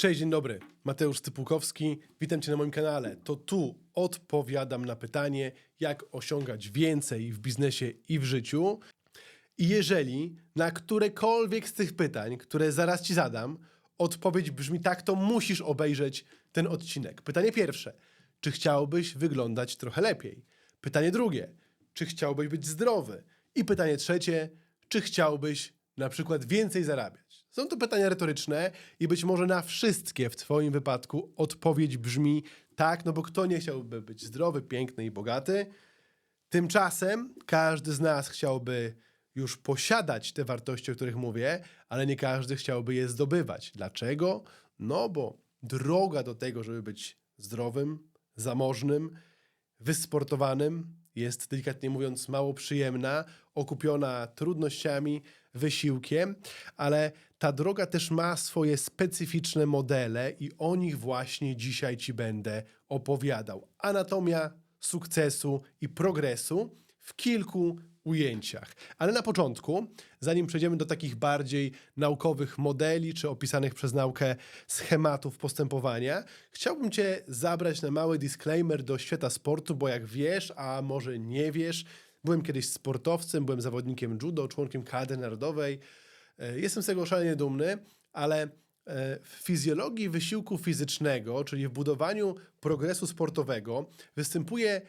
Cześć, dzień dobry. Mateusz Typułkowski. Witam Cię na moim kanale. To tu odpowiadam na pytanie, jak osiągać więcej w biznesie i w życiu. I jeżeli na którekolwiek z tych pytań, które zaraz Ci zadam, odpowiedź brzmi tak, to musisz obejrzeć ten odcinek. Pytanie pierwsze. Czy chciałbyś wyglądać trochę lepiej? Pytanie drugie. Czy chciałbyś być zdrowy? I pytanie trzecie. Czy chciałbyś na przykład więcej zarabiać? Są to pytania retoryczne i być może na wszystkie w Twoim wypadku odpowiedź brzmi tak, no bo kto nie chciałby być zdrowy, piękny i bogaty? Tymczasem każdy z nas chciałby już posiadać te wartości, o których mówię, ale nie każdy chciałby je zdobywać. Dlaczego? No bo droga do tego, żeby być zdrowym, zamożnym, wysportowanym, jest delikatnie mówiąc mało przyjemna, okupiona trudnościami, wysiłkiem, ale ta droga też ma swoje specyficzne modele i o nich właśnie dzisiaj Ci będę opowiadał. Anatomia sukcesu i progresu w kilku ujęciach. Ale na początku, zanim przejdziemy do takich bardziej naukowych modeli czy opisanych przez naukę schematów postępowania, chciałbym Cię zabrać na mały disclaimer do świata sportu, bo jak wiesz, a może nie wiesz, byłem kiedyś sportowcem, byłem zawodnikiem judo, członkiem kadry narodowej. E, Jestem z tego szalenie dumny, ale e, w fizjologii wysiłku fizycznego, czyli w budowaniu progresu sportowego, występuje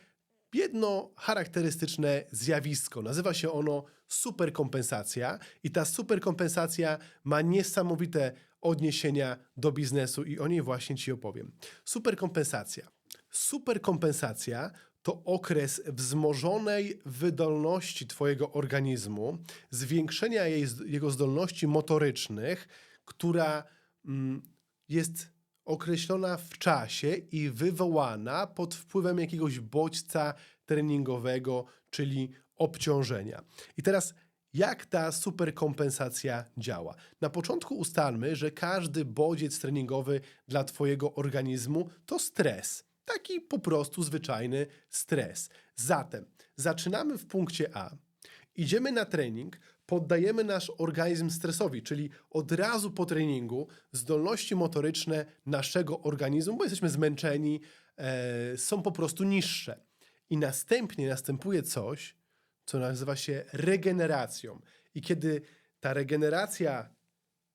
jedno charakterystyczne zjawisko. Nazywa się ono superkompensacja i ta superkompensacja ma niesamowite odniesienia do biznesu i o niej właśnie Ci opowiem. Superkompensacja. Superkompensacja to okres wzmożonej wydolności Twojego organizmu, zwiększenia jej, jego zdolności motorycznych, która mm, jest określona w czasie i wywołana pod wpływem jakiegoś bodźca treningowego, czyli obciążenia. I teraz jak ta superkompensacja działa? Na początku ustalmy, że każdy bodziec treningowy dla Twojego organizmu to stres. Taki po prostu zwyczajny stres. Zatem zaczynamy w punkcie A. Idziemy na trening, poddajemy nasz organizm stresowi, czyli od razu po treningu zdolności motoryczne naszego organizmu, bo jesteśmy zmęczeni, e, są po prostu niższe. I następnie następuje coś, co nazywa się regeneracją. I kiedy ta regeneracja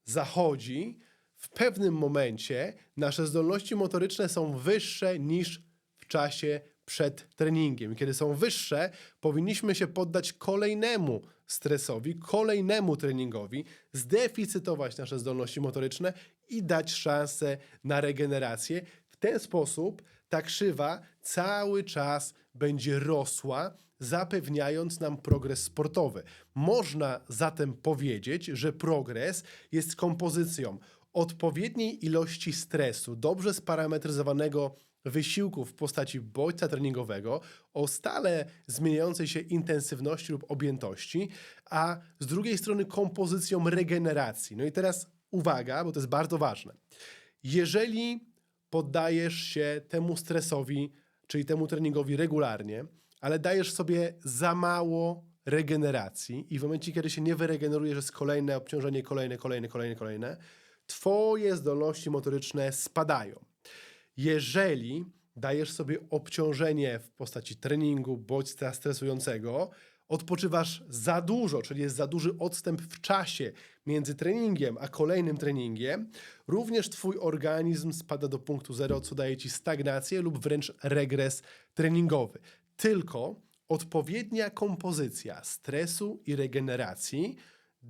zachodzi, w pewnym momencie nasze zdolności motoryczne są wyższe niż w czasie przed treningiem. Kiedy są wyższe, powinniśmy się poddać kolejnemu stresowi, kolejnemu treningowi, zdeficytować nasze zdolności motoryczne i dać szansę na regenerację. W ten sposób ta krzywa cały czas będzie rosła, zapewniając nam progres sportowy. Można zatem powiedzieć, że progres jest kompozycją odpowiedniej ilości stresu, dobrze sparametryzowanego wysiłku w postaci bodźca treningowego o stale zmieniającej się intensywności lub objętości, a z drugiej strony kompozycją regeneracji. No i teraz uwaga, bo to jest bardzo ważne. Jeżeli poddajesz się temu stresowi, czyli temu treningowi regularnie, ale dajesz sobie za mało regeneracji i w momencie, kiedy się nie wyregenerujesz, jest kolejne obciążenie, kolejne, kolejne, kolejne, kolejne, twoje zdolności motoryczne spadają. Jeżeli dajesz sobie obciążenie w postaci treningu, bodźca stresującego, odpoczywasz za dużo, czyli jest za duży odstęp w czasie między treningiem a kolejnym treningiem, również twój organizm spada do punktu zero, co daje ci stagnację lub wręcz regres treningowy. Tylko odpowiednia kompozycja stresu i regeneracji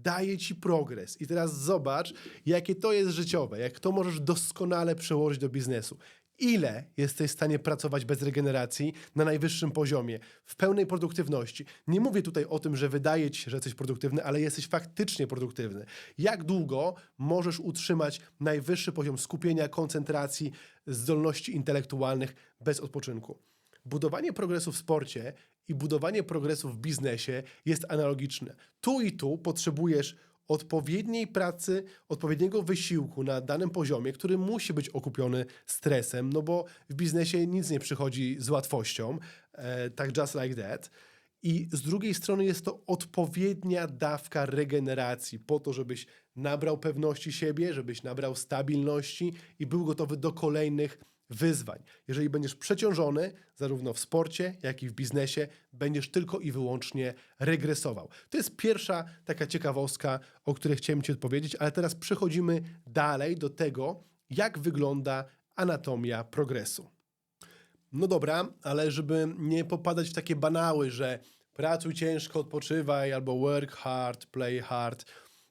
daje ci progres. I teraz zobacz, jakie to jest życiowe, jak to możesz doskonale przełożyć do biznesu. Ile jesteś w stanie pracować bez regeneracji na najwyższym poziomie, w pełnej produktywności? Nie mówię tutaj o tym, że wydaje ci się, że jesteś produktywny, ale jesteś faktycznie produktywny. Jak długo możesz utrzymać najwyższy poziom skupienia, koncentracji, zdolności intelektualnych bez odpoczynku? Budowanie progresu w sporcie i budowanie progresu w biznesie jest analogiczne. Tu i tu potrzebujesz odpowiedniej pracy, odpowiedniego wysiłku na danym poziomie, który musi być okupiony stresem, no bo w biznesie nic nie przychodzi z łatwością, e, tak just like that. i z drugiej strony jest to odpowiednia dawka regeneracji po to, żebyś nabrał pewności siebie, żebyś nabrał stabilności i był gotowy do kolejnych wyzwań. Jeżeli będziesz przeciążony, zarówno w sporcie, jak i w biznesie, będziesz tylko i wyłącznie regresował. To jest pierwsza taka ciekawostka, o której chciałem Ci odpowiedzieć, ale teraz przechodzimy dalej do tego, jak wygląda anatomia progresu. No dobra, ale żeby nie popadać w takie banały, że pracuj ciężko, odpoczywaj, albo work hard, play hard,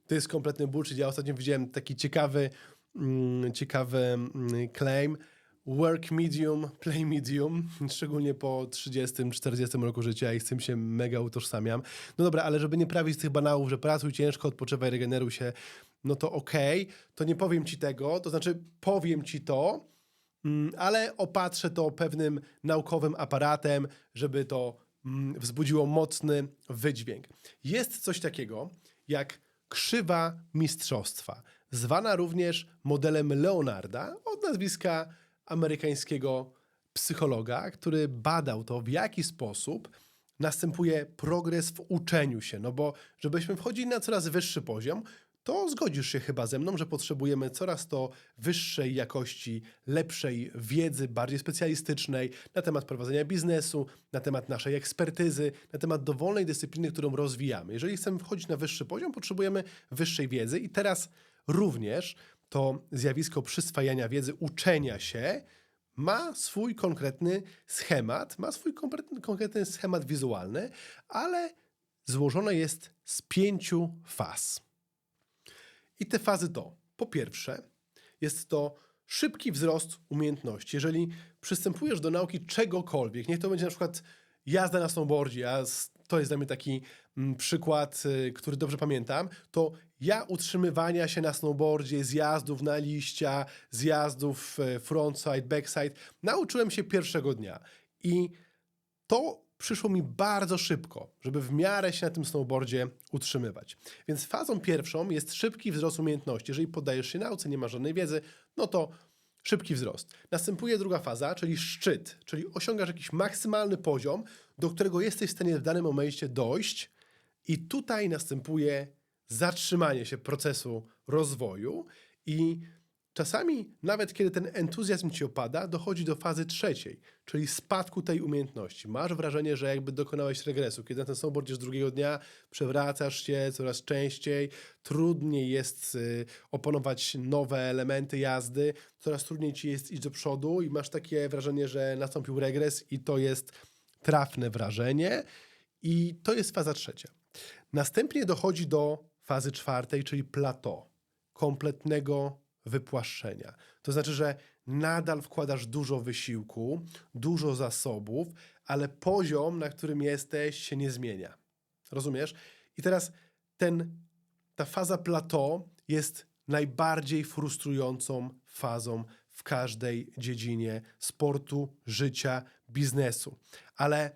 to jest kompletny bullshit. Ja ostatnio widziałem taki ciekawy, mm, ciekawy mm, claim. Work medium, play medium, szczególnie po 30-40 roku życia i z tym się mega utożsamiam. No dobra, ale żeby nie prawić tych banałów, że pracuj ciężko, odpoczywaj, regeneruj się, no to okej, to nie powiem ci tego, to znaczy powiem ci to, Mm, ale opatrzę to pewnym naukowym aparatem, żeby to mm, wzbudziło mocny wydźwięk. Jest coś takiego jak krzywa mistrzostwa, zwana również modelem Leonarda od nazwiska amerykańskiego psychologa, który badał to, w jaki sposób następuje progres w uczeniu się. No bo żebyśmy wchodzili na coraz wyższy poziom, to zgodzisz się chyba ze mną, że potrzebujemy coraz to wyższej jakości, lepszej wiedzy, bardziej specjalistycznej na temat prowadzenia biznesu, na temat naszej ekspertyzy, na temat dowolnej dyscypliny, którą rozwijamy. Jeżeli chcemy wchodzić na wyższy poziom, potrzebujemy wyższej wiedzy i teraz również to zjawisko przyswajania wiedzy, uczenia się ma swój konkretny schemat, ma swój konkretny, schemat wizualny, ale złożone jest z pięciu faz. I te fazy to, po pierwsze, jest to szybki wzrost umiejętności. Jeżeli przystępujesz do nauki czegokolwiek, niech to będzie na przykład jazda na snowboardzie, a to jest dla mnie taki mm, przykład, y, który dobrze pamiętam, to ja utrzymywania się na snowboardzie, zjazdów na liścia, zjazdów y, frontside, backside, nauczyłem się pierwszego dnia. I to przyszło mi bardzo szybko, żeby w miarę się na tym snowboardzie utrzymywać. Więc fazą pierwszą jest szybki wzrost umiejętności. Jeżeli poddajesz się nauce, nie masz żadnej wiedzy, no to szybki wzrost. Następuje druga faza, czyli szczyt, czyli osiągasz jakiś maksymalny poziom, do którego jesteś w stanie w danym momencie dojść i tutaj następuje zatrzymanie się procesu rozwoju i czasami nawet kiedy ten entuzjazm ci opada, dochodzi do fazy trzeciej, czyli spadku tej umiejętności. Masz wrażenie, że jakby dokonałeś regresu. Kiedy na ten snowboardzie z drugiego dnia przewracasz się coraz częściej, trudniej jest y, oponować nowe elementy jazdy, coraz trudniej ci jest iść do przodu i masz takie wrażenie, że nastąpił regres i to jest trafne wrażenie i to jest faza trzecia. Następnie dochodzi do fazy czwartej, czyli plateau, kompletnego wypłaszczenia. To znaczy, że nadal wkładasz dużo wysiłku, dużo zasobów, ale poziom, na którym jesteś, się nie zmienia. Rozumiesz? I teraz ten, ta faza plateau jest najbardziej frustrującą fazą w każdej dziedzinie sportu, życia, biznesu. Ale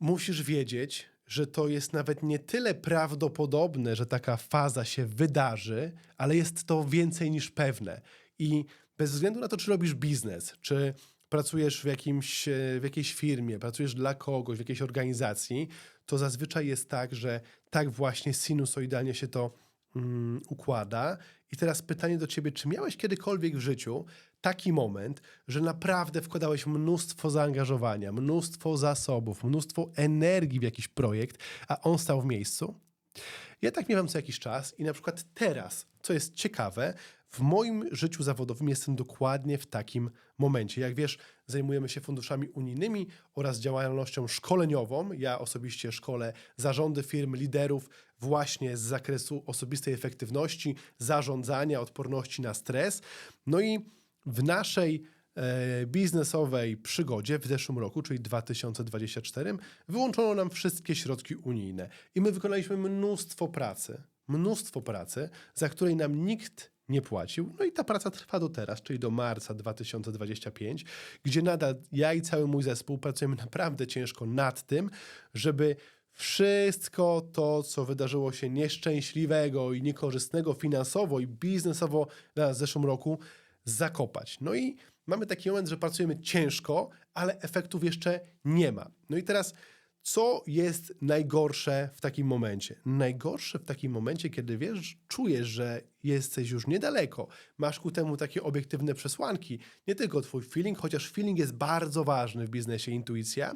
musisz wiedzieć, że to jest nawet nie tyle prawdopodobne, że taka faza się wydarzy, ale jest to więcej niż pewne. I bez względu na to, czy robisz biznes, czy pracujesz w, jakimś, e, w jakiejś firmie, pracujesz dla kogoś, w jakiejś organizacji, to zazwyczaj jest tak, że tak właśnie sinusoidalnie się to mm, układa. I teraz pytanie do ciebie, czy miałeś kiedykolwiek w życiu taki moment, że naprawdę wkładałeś mnóstwo zaangażowania, mnóstwo zasobów, mnóstwo energii w jakiś projekt, a on stał w miejscu? Ja tak miewam co jakiś czas i na przykład teraz, co jest ciekawe, w moim życiu zawodowym jestem dokładnie w takim momencie. Jak wiesz, zajmujemy się funduszami unijnymi oraz działalnością szkoleniową. Ja osobiście szkolę zarządy firm, liderów właśnie z zakresu osobistej efektywności, zarządzania, odporności na stres. No i w naszej biznesowej przygodzie w zeszłym roku, czyli 2024, wyłączono nam wszystkie środki unijne i my wykonaliśmy mnóstwo pracy, mnóstwo pracy, za której nam nikt nie płacił. No i ta praca trwa do teraz, czyli do marca 2025, gdzie nadal ja i cały mój zespół pracujemy naprawdę ciężko nad tym, żeby wszystko to, co wydarzyło się nieszczęśliwego i niekorzystnego finansowo i biznesowo w zeszłym roku, zakopać. No i mamy taki moment, że pracujemy ciężko, ale efektów jeszcze nie ma. No i teraz, co jest najgorsze w takim momencie? Najgorsze w takim momencie, kiedy wiesz, czujesz, że jesteś już niedaleko, masz ku temu takie obiektywne przesłanki, nie tylko twój feeling, chociaż feeling jest bardzo ważny w biznesie, intuicja,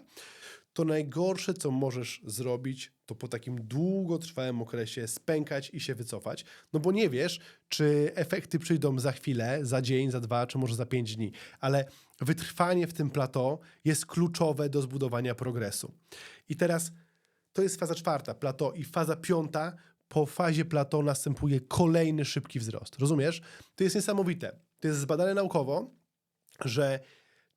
to najgorsze, co możesz zrobić, to po takim długotrwałym okresie spękać i się wycofać, no bo nie wiesz, czy efekty przyjdą za chwilę, za dzień, za dwa, czy może za pięć dni, ale wytrwanie w tym plateau jest kluczowe do zbudowania progresu. I teraz to jest faza czwarta, plateau, i faza piąta, po fazie plateau następuje kolejny szybki wzrost. Rozumiesz? To jest niesamowite. To jest zbadane naukowo, że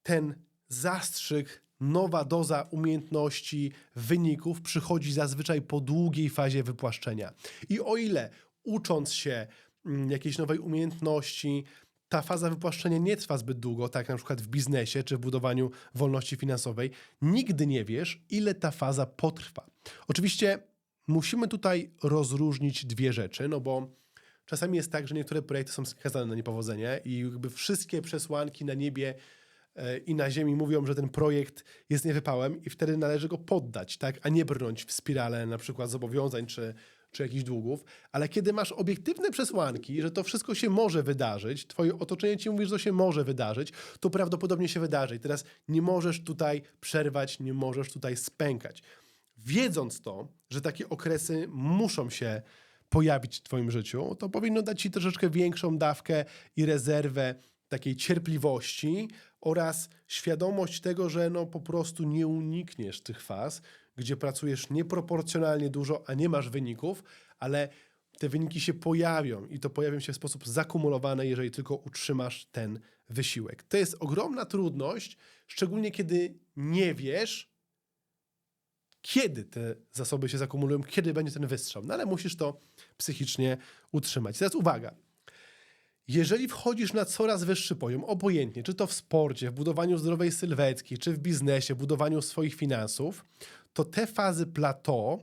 ten zastrzyk, nowa doza umiejętności, wyników przychodzi zazwyczaj po długiej fazie wypłaszczenia. I o ile ucząc się mm, jakiejś nowej umiejętności, ta faza wypłaszczenia nie trwa zbyt długo, tak na przykład w biznesie czy w budowaniu wolności finansowej, nigdy nie wiesz, ile ta faza potrwa. Oczywiście musimy tutaj rozróżnić dwie rzeczy, no bo czasami jest tak, że niektóre projekty są skazane na niepowodzenie i jakby wszystkie przesłanki na niebie i na ziemi mówią, że ten projekt jest niewypałem i wtedy należy go poddać, tak, a nie brnąć w spirale na przykład zobowiązań czy, czy jakichś długów. Ale kiedy masz obiektywne przesłanki, że to wszystko się może wydarzyć, twoje otoczenie ci mówi, że to się może wydarzyć, to prawdopodobnie się wydarzy. I teraz nie możesz tutaj przerwać, nie możesz tutaj spękać. Wiedząc to, że takie okresy muszą się pojawić w Twoim życiu, to powinno dać Ci troszeczkę większą dawkę i rezerwę takiej cierpliwości oraz świadomość tego, że no po prostu nie unikniesz tych faz, gdzie pracujesz nieproporcjonalnie dużo, a nie masz wyników, ale te wyniki się pojawią i to pojawią się w sposób zakumulowany, jeżeli tylko utrzymasz ten wysiłek. To jest ogromna trudność, szczególnie kiedy nie wiesz, kiedy te zasoby się zakumulują, kiedy będzie ten wystrzał. No ale musisz to psychicznie utrzymać. Teraz uwaga. Jeżeli wchodzisz na coraz wyższy poziom, obojętnie, czy to w sporcie, w budowaniu zdrowej sylwetki, czy w biznesie, budowaniu swoich finansów, to te fazy plateau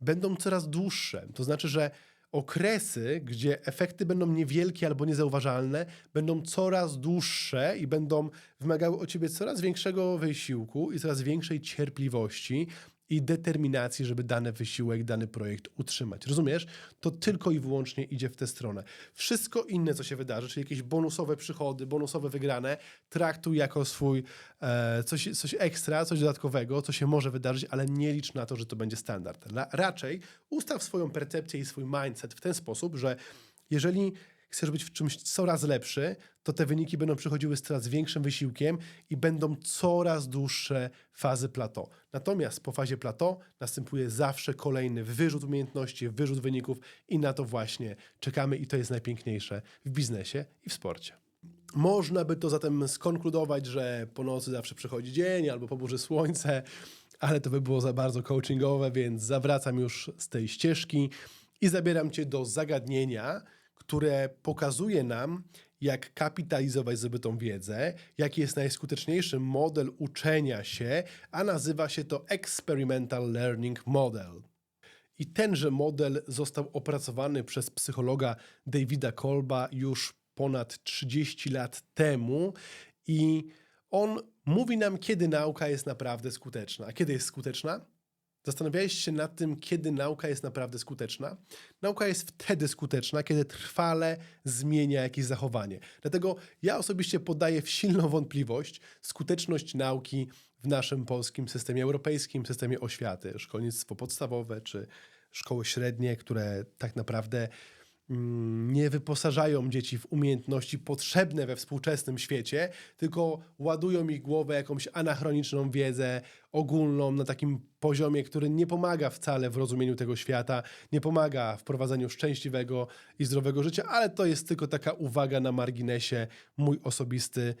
będą coraz dłuższe. To znaczy, że okresy, gdzie efekty będą niewielkie albo niezauważalne, będą coraz dłuższe i będą wymagały od ciebie coraz większego wysiłku i coraz większej cierpliwości i determinacji, żeby dany wysiłek, dany projekt utrzymać. Rozumiesz? To tylko i wyłącznie idzie w tę stronę. Wszystko inne, co się wydarzy, czyli jakieś bonusowe przychody, bonusowe wygrane, traktuj jako swój e, coś, coś ekstra, coś dodatkowego, co się może wydarzyć, ale nie licz na to, że to będzie standard. Raczej ustaw swoją percepcję i swój mindset w ten sposób, że jeżeli chcesz być w czymś coraz lepszy, to te wyniki będą przychodziły z coraz większym wysiłkiem i będą coraz dłuższe fazy plateau. Natomiast po fazie plateau następuje zawsze kolejny wyrzut umiejętności, wyrzut wyników i na to właśnie czekamy i to jest najpiękniejsze w biznesie i w sporcie. Można by to zatem skonkludować, że po nocy zawsze przychodzi dzień albo po burzy słońce, ale to by było za bardzo coachingowe, więc zawracam już z tej ścieżki i zabieram cię do zagadnienia, które pokazuje nam, jak kapitalizować zdobytą wiedzę, jaki jest najskuteczniejszy model uczenia się, a nazywa się to Experimental Learning Model. I tenże model został opracowany przez psychologa Davida Kolba już ponad 30 lat temu i on mówi nam, kiedy nauka jest naprawdę skuteczna. A kiedy jest skuteczna? Zastanawiałeś się nad tym, kiedy nauka jest naprawdę skuteczna? Nauka jest wtedy skuteczna, kiedy trwale zmienia jakieś zachowanie. Dlatego ja osobiście podaję w silną wątpliwość skuteczność nauki w naszym polskim systemie europejskim, systemie oświaty, szkolnictwo podstawowe czy szkoły średnie, które tak naprawdę nie wyposażają dzieci w umiejętności potrzebne we współczesnym świecie, tylko ładują ich głowę jakąś anachroniczną wiedzę ogólną na takim poziomie, który nie pomaga wcale w rozumieniu tego świata, nie pomaga w prowadzeniu szczęśliwego i zdrowego życia, ale to jest tylko taka uwaga na marginesie, mój osobisty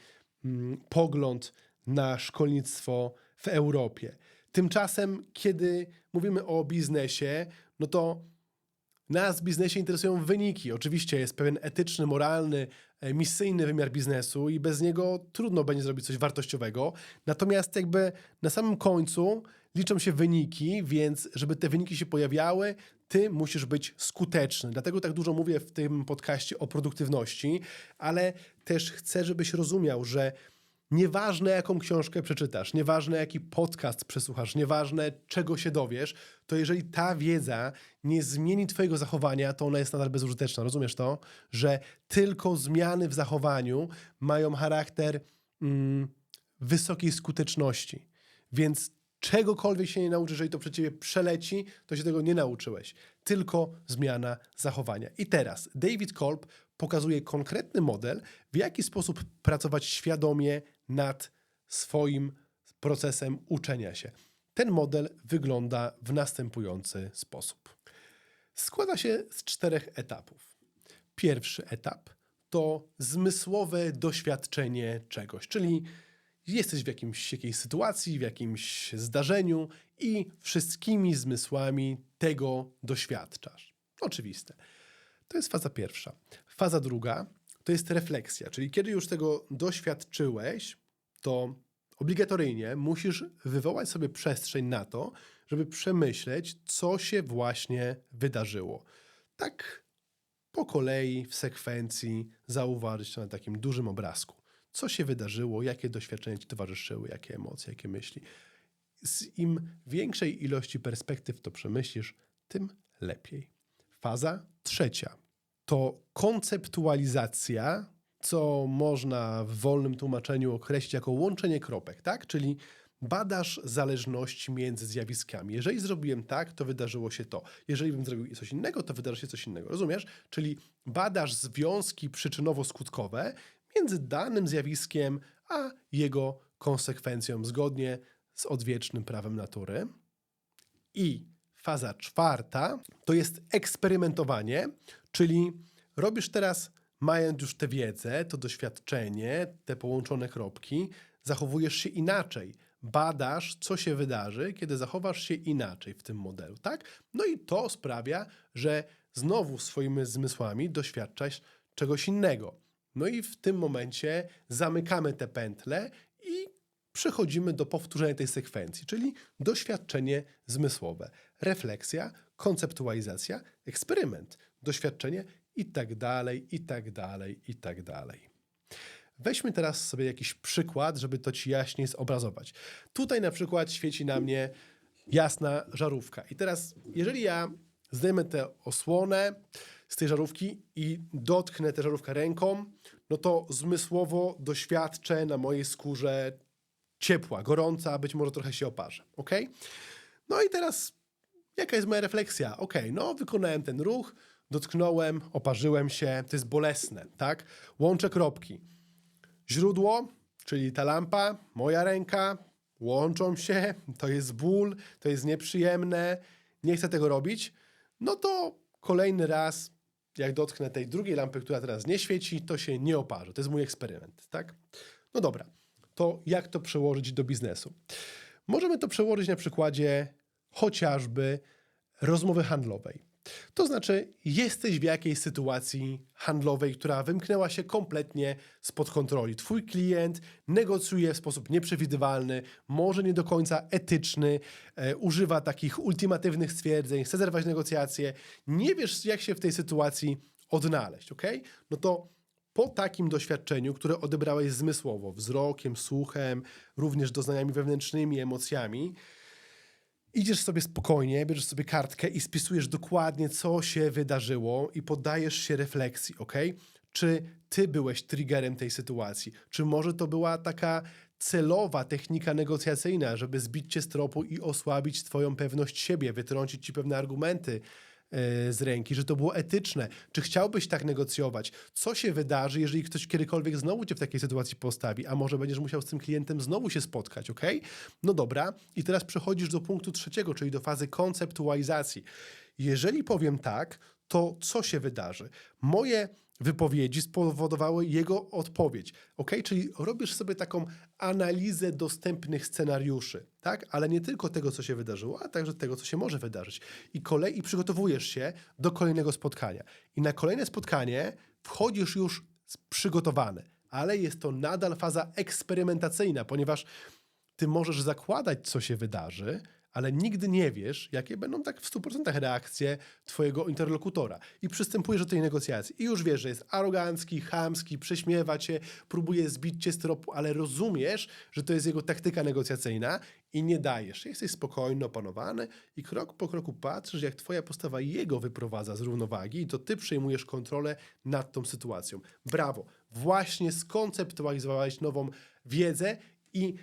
mm, pogląd na szkolnictwo w Europie. Tymczasem, kiedy mówimy o biznesie, no to nas w biznesie interesują wyniki. Oczywiście jest pewien etyczny, moralny, e, misyjny wymiar biznesu i bez niego trudno będzie zrobić coś wartościowego. Natomiast jakby na samym końcu liczą się wyniki, więc żeby te wyniki się pojawiały, ty musisz być skuteczny. Dlatego tak dużo mówię w tym podcaście o produktywności, ale też chcę, żebyś rozumiał, że Nieważne, jaką książkę przeczytasz, nieważne, jaki podcast przesłuchasz, nieważne, czego się dowiesz, to jeżeli ta wiedza nie zmieni Twojego zachowania, to ona jest nadal bezużyteczna. Rozumiesz to? Że tylko zmiany w zachowaniu mają charakter mm, wysokiej skuteczności. Więc czegokolwiek się nie nauczysz, jeżeli to przed ciebie przeleci, to się tego nie nauczyłeś. Tylko zmiana zachowania. I teraz David Kolb pokazuje konkretny model, w jaki sposób pracować świadomie nad swoim procesem uczenia się. Ten model wygląda w następujący sposób. Składa się z czterech etapów. Pierwszy etap to zmysłowe doświadczenie czegoś, czyli jesteś w jakimś, jakiejś sytuacji, w jakimś zdarzeniu i wszystkimi zmysłami tego doświadczasz. Oczywiste. To jest faza pierwsza. Faza druga to jest refleksja, czyli kiedy już tego doświadczyłeś, to obligatoryjnie musisz wywołać sobie przestrzeń na to, żeby przemyśleć, co się właśnie wydarzyło. Tak po kolei, w sekwencji, zauważyć to na takim dużym obrazku. Co się wydarzyło, jakie doświadczenia ci towarzyszyły, jakie emocje, jakie myśli. Z im większej ilości perspektyw to przemyślisz, tym lepiej. Faza trzecia to konceptualizacja, co można w wolnym tłumaczeniu określić jako łączenie kropek, tak? Czyli badasz zależność między zjawiskami. Jeżeli zrobiłem tak, to wydarzyło się to. Jeżeli bym zrobił coś innego, to wydarzy się coś innego. Rozumiesz? Czyli badasz związki przyczynowo-skutkowe między danym zjawiskiem a jego konsekwencją zgodnie z odwiecznym prawem natury. I faza czwarta to jest eksperymentowanie, czyli robisz teraz, mając już tę wiedzę, to doświadczenie, te połączone kropki, zachowujesz się inaczej. Badasz, co się wydarzy, kiedy zachowasz się inaczej w tym modelu, tak? No i to sprawia, że znowu swoimi zmysłami doświadczasz czegoś innego. No i w tym momencie zamykamy te pętle i przechodzimy do powtórzenia tej sekwencji, czyli doświadczenie zmysłowe, refleksja, konceptualizacja, eksperyment, doświadczenie i tak dalej, i tak dalej, i tak dalej. Weźmy teraz sobie jakiś przykład, żeby to ci jaśniej zobrazować. Tutaj na przykład świeci na mnie jasna żarówka. I teraz, jeżeli ja zdejmę tę osłonę z tej żarówki i dotknę tę żarówkę ręką, no to zmysłowo doświadczę na mojej skórze ciepła, gorąca, być może trochę się oparzę. ok? No i teraz, jaka jest moja refleksja? Ok, no wykonałem ten ruch, dotknąłem, oparzyłem się, to jest bolesne, tak? Łączę kropki. Źródło, czyli ta lampa, moja ręka, łączą się, to jest ból, to jest nieprzyjemne, nie chcę tego robić, no to kolejny raz, jak dotknę tej drugiej lampy, która teraz nie świeci, to się nie oparzy. To jest mój eksperyment, tak? No dobra, to jak to przełożyć do biznesu? Możemy to przełożyć na przykładzie chociażby rozmowy handlowej. To znaczy, jesteś w jakiejś sytuacji handlowej, która wymknęła się kompletnie spod kontroli. Twój klient negocjuje w sposób nieprzewidywalny, może nie do końca etyczny, e, używa takich ultimatywnych stwierdzeń, chce zerwać negocjacje. Nie wiesz, jak się w tej sytuacji odnaleźć, ok? No to po takim doświadczeniu, które odebrałeś zmysłowo, wzrokiem, słuchem, również doznaniami wewnętrznymi, emocjami, Idziesz sobie spokojnie, bierzesz sobie kartkę i spisujesz dokładnie, co się wydarzyło i poddajesz się refleksji, ok? Czy ty byłeś triggerem tej sytuacji? Czy może to była taka celowa technika negocjacyjna, żeby zbić cię z tropu i osłabić twoją pewność siebie, wytrącić ci pewne argumenty, z ręki, że to było etyczne. Czy chciałbyś tak negocjować? Co się wydarzy, jeżeli ktoś kiedykolwiek znowu cię w takiej sytuacji postawi, a może będziesz musiał z tym klientem znowu się spotkać, ok? No dobra, i teraz przechodzisz do punktu trzeciego, czyli do fazy konceptualizacji. Jeżeli powiem tak, to co się wydarzy? Moje wypowiedzi spowodowały jego odpowiedź. Ok, czyli robisz sobie taką analizę dostępnych scenariuszy, tak? Ale nie tylko tego, co się wydarzyło, a także tego, co się może wydarzyć. I kolej i przygotowujesz się do kolejnego spotkania. I na kolejne spotkanie wchodzisz już przygotowany, ale jest to nadal faza eksperymentacyjna, ponieważ ty możesz zakładać, co się wydarzy, ale nigdy nie wiesz, jakie będą tak w 100% reakcje twojego interlokutora. I przystępujesz do tej negocjacji i już wiesz, że jest arogancki, chamski, prześmiewa cię, próbuje zbić cię z tropu, ale rozumiesz, że to jest jego taktyka negocjacyjna i nie dajesz. Jesteś spokojny, opanowany i krok po kroku patrzysz, jak twoja postawa jego wyprowadza z równowagi i to ty przejmujesz kontrolę nad tą sytuacją. Brawo! Właśnie skonceptualizowałeś nową wiedzę i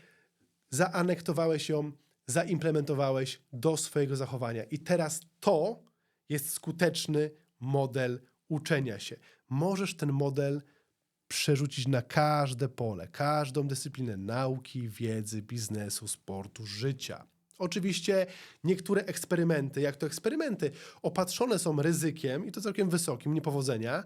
zaanektowałeś ją, zaimplementowałeś do swojego zachowania. I teraz to jest skuteczny model uczenia się. Możesz ten model przerzucić na każde pole, każdą dyscyplinę nauki, wiedzy, biznesu, sportu, życia. Oczywiście niektóre eksperymenty, jak to eksperymenty, opatrzone są ryzykiem i to całkiem wysokim, niepowodzenia,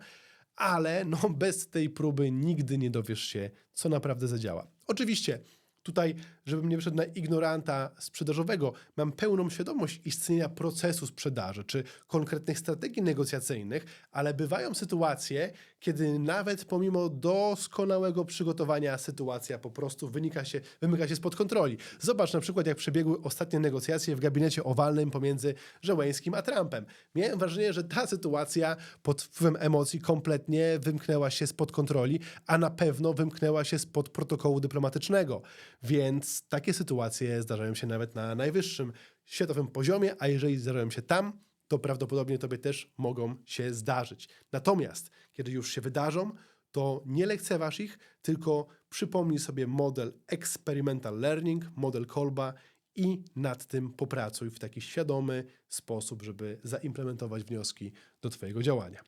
ale no bez tej próby nigdy nie dowiesz się, co naprawdę zadziała. Oczywiście tutaj, żebym nie wyszedł na ignoranta sprzedażowego, mam pełną świadomość istnienia procesu sprzedaży czy konkretnych strategii negocjacyjnych, ale bywają sytuacje, kiedy nawet pomimo doskonałego przygotowania sytuacja po prostu wynika się, wymyka się spod kontroli. Zobacz na przykład, jak przebiegły ostatnie negocjacje w gabinecie owalnym pomiędzy Żeleńskim a Trumpem. Miałem wrażenie, że ta sytuacja pod wpływem emocji kompletnie wymknęła się spod kontroli, a na pewno wymknęła się spod protokołu dyplomatycznego. Więc takie sytuacje zdarzają się nawet na najwyższym światowym poziomie, a jeżeli zdarzają się tam, to prawdopodobnie tobie też mogą się zdarzyć. Natomiast, kiedy już się wydarzą, to nie lekceważ ich, tylko przypomnij sobie model experimental learning, model Kolba i nad tym popracuj w taki świadomy sposób, żeby zaimplementować wnioski do twojego działania.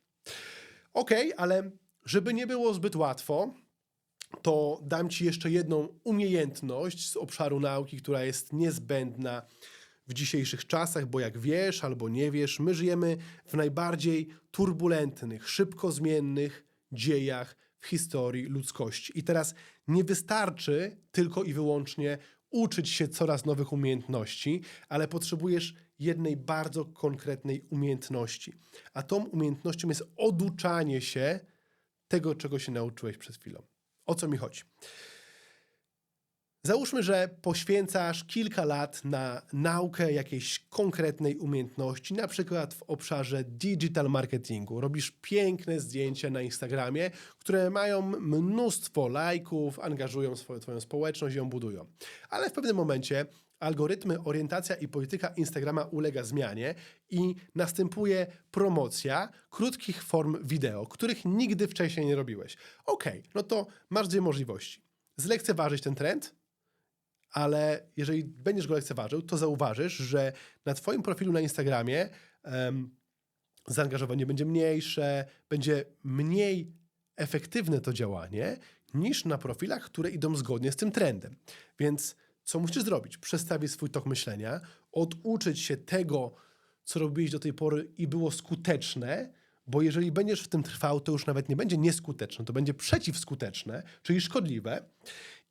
Ok, ale żeby nie było zbyt łatwo, to dam Ci jeszcze jedną umiejętność z obszaru nauki, która jest niezbędna w dzisiejszych czasach, bo jak wiesz albo nie wiesz, my żyjemy w najbardziej turbulentnych, szybko zmiennych dziejach w historii ludzkości. I teraz nie wystarczy tylko i wyłącznie uczyć się coraz nowych umiejętności, ale potrzebujesz jednej bardzo konkretnej umiejętności. A tą umiejętnością jest oduczanie się tego, czego się nauczyłeś przed chwilą. O co mi chodzi? Załóżmy, że poświęcasz kilka lat na naukę jakiejś konkretnej umiejętności, na przykład w obszarze digital marketingu. Robisz piękne zdjęcia na Instagramie, które mają mnóstwo lajków, angażują swoją, Twoją społeczność i ją budują. Ale w pewnym momencie algorytmy, orientacja i polityka Instagrama ulega zmianie i następuje promocja krótkich form wideo, których nigdy wcześniej nie robiłeś. Ok, no to masz dwie możliwości. Zlekceważyć ten trend, ale jeżeli będziesz go lekceważył, to zauważysz, że na Twoim profilu na Instagramie um, zaangażowanie będzie mniejsze, będzie mniej efektywne to działanie niż na profilach, które idą zgodnie z tym trendem. Więc co musisz zrobić? Przestawić swój tok myślenia, oduczyć się tego, co robiłeś do tej pory i było skuteczne, bo jeżeli będziesz w tym trwał, to już nawet nie będzie nieskuteczne, to będzie przeciwskuteczne, czyli szkodliwe.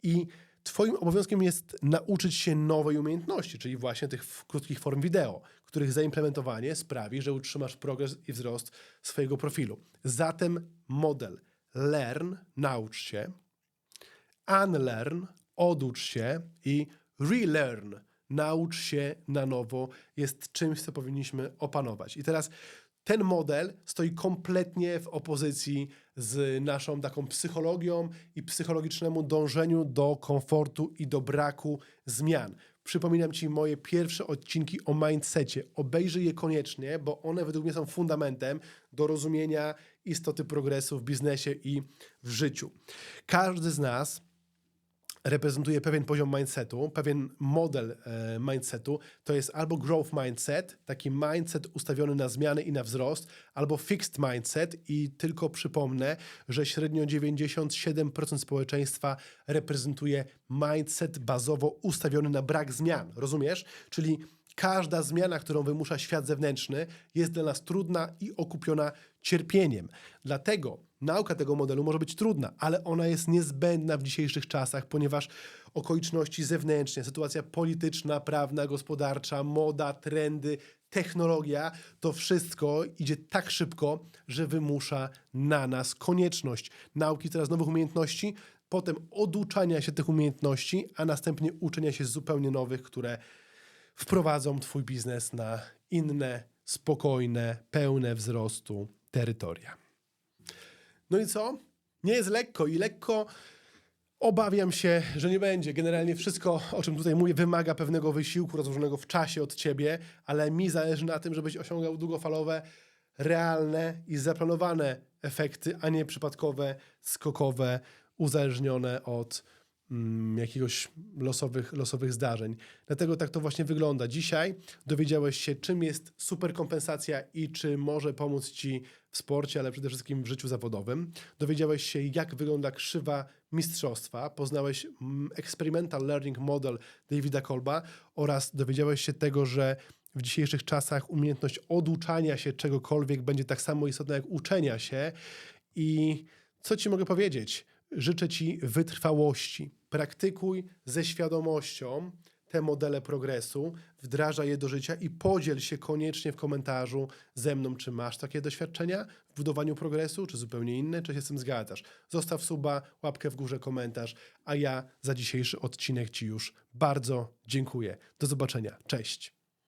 I Twoim obowiązkiem jest nauczyć się nowej umiejętności, czyli właśnie tych krótkich form wideo, których zaimplementowanie sprawi, że utrzymasz progres i wzrost swojego profilu. Zatem model learn, naucz się, unlearn, oducz się i relearn, naucz się na nowo, jest czymś, co powinniśmy opanować. I teraz ten model stoi kompletnie w opozycji z naszą taką psychologią i psychologicznemu dążeniu do komfortu i do braku zmian. Przypominam Ci moje pierwsze odcinki o mindsetie. Obejrzyj je koniecznie, bo one według mnie są fundamentem do rozumienia istoty progresu w biznesie i w życiu. Każdy z nas reprezentuje pewien poziom mindsetu, pewien model e, mindsetu. To jest albo growth mindset, taki mindset ustawiony na zmiany i na wzrost, albo fixed mindset i tylko przypomnę, że średnio 97% społeczeństwa reprezentuje mindset bazowo ustawiony na brak zmian. Rozumiesz? Czyli każda zmiana, którą wymusza świat zewnętrzny, jest dla nas trudna i okupiona cierpieniem. Dlatego nauka tego modelu może być trudna, ale ona jest niezbędna w dzisiejszych czasach, ponieważ okoliczności zewnętrzne, sytuacja polityczna, prawna, gospodarcza, moda, trendy, technologia, to wszystko idzie tak szybko, że wymusza na nas konieczność nauki coraz nowych umiejętności, potem oduczania się tych umiejętności, a następnie uczenia się zupełnie nowych, które wprowadzą Twój biznes na inne, spokojne, pełne wzrostu terytoria. No i co? Nie jest lekko i lekko obawiam się, że nie będzie. Generalnie wszystko, o czym tutaj mówię, wymaga pewnego wysiłku rozłożonego w czasie od ciebie, ale mi zależy na tym, żebyś osiągał długofalowe, realne i zaplanowane efekty, a nie przypadkowe, skokowe, uzależnione od mm, jakiegoś losowych, losowych zdarzeń. Dlatego tak to właśnie wygląda. Dzisiaj dowiedziałeś się, czym jest superkompensacja i czy może pomóc ci w sporcie, ale przede wszystkim w życiu zawodowym. Dowiedziałeś się, jak wygląda krzywa mistrzostwa. Poznałeś mm, Experimental Learning Model Davida Kolba oraz dowiedziałeś się tego, że w dzisiejszych czasach umiejętność oduczania się czegokolwiek będzie tak samo istotna jak uczenia się. I co ci mogę powiedzieć? Życzę ci wytrwałości. Praktykuj ze świadomością te modele progresu, wdrażaj je do życia i podziel się koniecznie w komentarzu ze mną, czy masz takie doświadczenia w budowaniu progresu, czy zupełnie inne, czy się z tym zgadzasz. Zostaw suba, łapkę w górze, komentarz, a ja za dzisiejszy odcinek Ci już bardzo dziękuję. Do zobaczenia. Cześć.